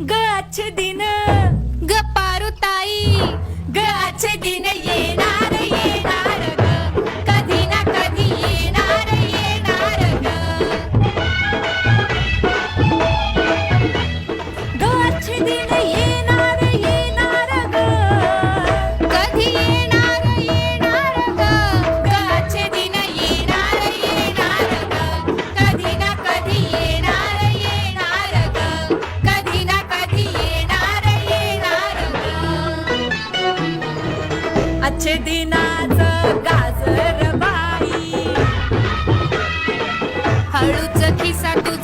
ग अच्छे दिन। ग पारुताई ग अच्छे दिन अच्छे दिनाच गाजर बाई. हळूच खिसा तू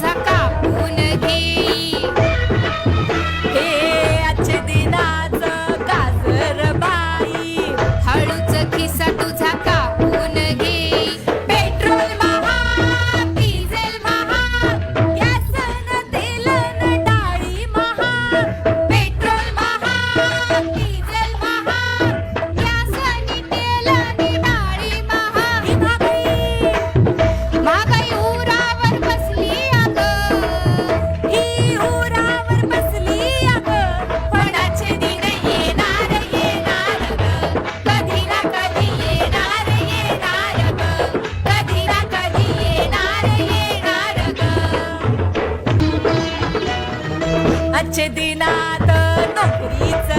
आजचे दिनात नोकरीच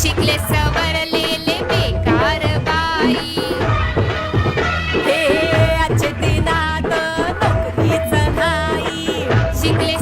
शिकले सवरलेले बेकार बाई. हे आजचे दिनात नोकरीच नाही. शिकले